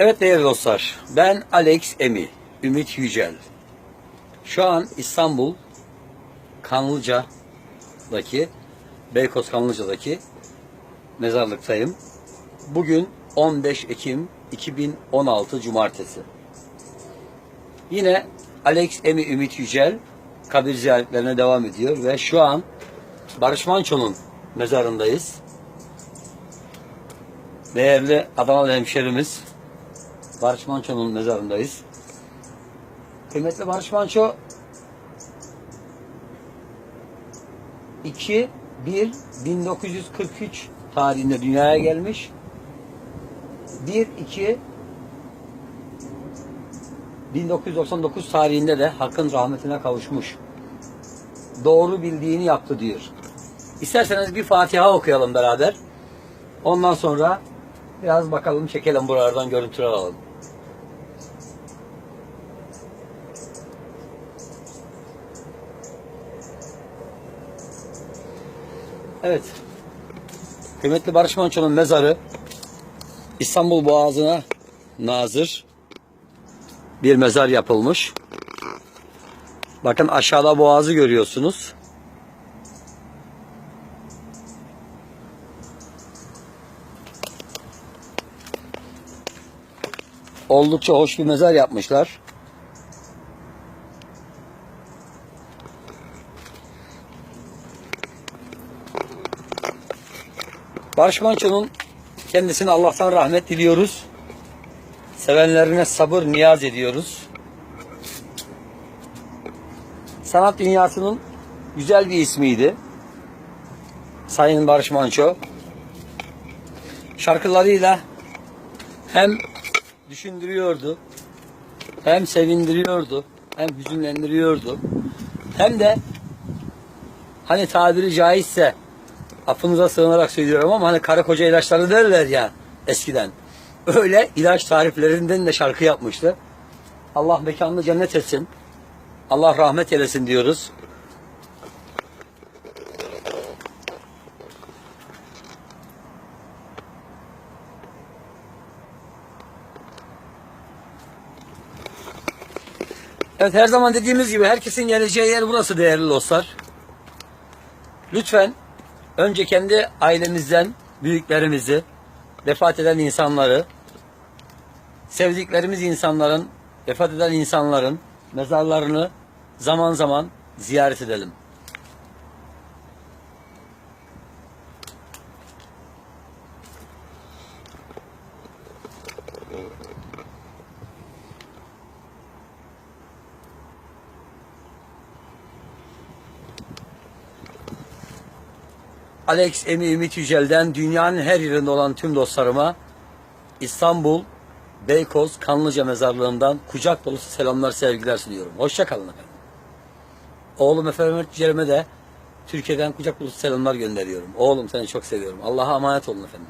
Evet değerli dostlar, ben Alex Emi, Ümit Yücel. Şu an İstanbul Kanlıca'daki, Beykoz Kanlıca'daki mezarlıktayım. Bugün 15 Ekim 2016 Cumartesi. Yine Alex Emi Ümit Yücel kabir ziyaretlerine devam ediyor ve şu an Barış Manço'nun mezarındayız. Değerli Adanalı hemşerimiz Barış Manço'nun mezarındayız. Kıymetli Barış Manço 2 1 1943 tarihinde dünyaya gelmiş. 1 2 1999 tarihinde de Hakk'ın rahmetine kavuşmuş. Doğru bildiğini yaptı diyor. İsterseniz bir Fatiha okuyalım beraber. Ondan sonra biraz bakalım çekelim buralardan görüntüler alalım. Evet. Kıymetli Barış Manço'nun mezarı İstanbul Boğazı'na nazır bir mezar yapılmış. Bakın aşağıda boğazı görüyorsunuz. Oldukça hoş bir mezar yapmışlar. Barış Manço'nun kendisine Allah'tan rahmet diliyoruz. Sevenlerine sabır niyaz ediyoruz. Sanat dünyasının güzel bir ismiydi. Sayın Barış Manço. Şarkılarıyla hem düşündürüyordu, hem sevindiriyordu, hem hüzünlendiriyordu. Hem de hani tabiri caizse affınıza sığınarak söylüyorum ama hani karı koca ilaçları derler ya eskiden. Öyle ilaç tariflerinden de şarkı yapmıştı. Allah mekanını cennet etsin. Allah rahmet eylesin diyoruz. Evet her zaman dediğimiz gibi herkesin geleceği yer burası değerli dostlar. Lütfen önce kendi ailemizden büyüklerimizi, vefat eden insanları, sevdiklerimiz insanların, vefat eden insanların mezarlarını zaman zaman ziyaret edelim. Alex Emi Ümit Yücel'den dünyanın her yerinde olan tüm dostlarıma İstanbul Beykoz Kanlıca mezarlığından kucak dolusu selamlar sevgiler sunuyorum. Hoşça kalın efendim. Oğlum Efe Ömer Yücel'ime de Türkiye'den kucak dolusu selamlar gönderiyorum. Oğlum seni çok seviyorum. Allah'a emanet olun efendim.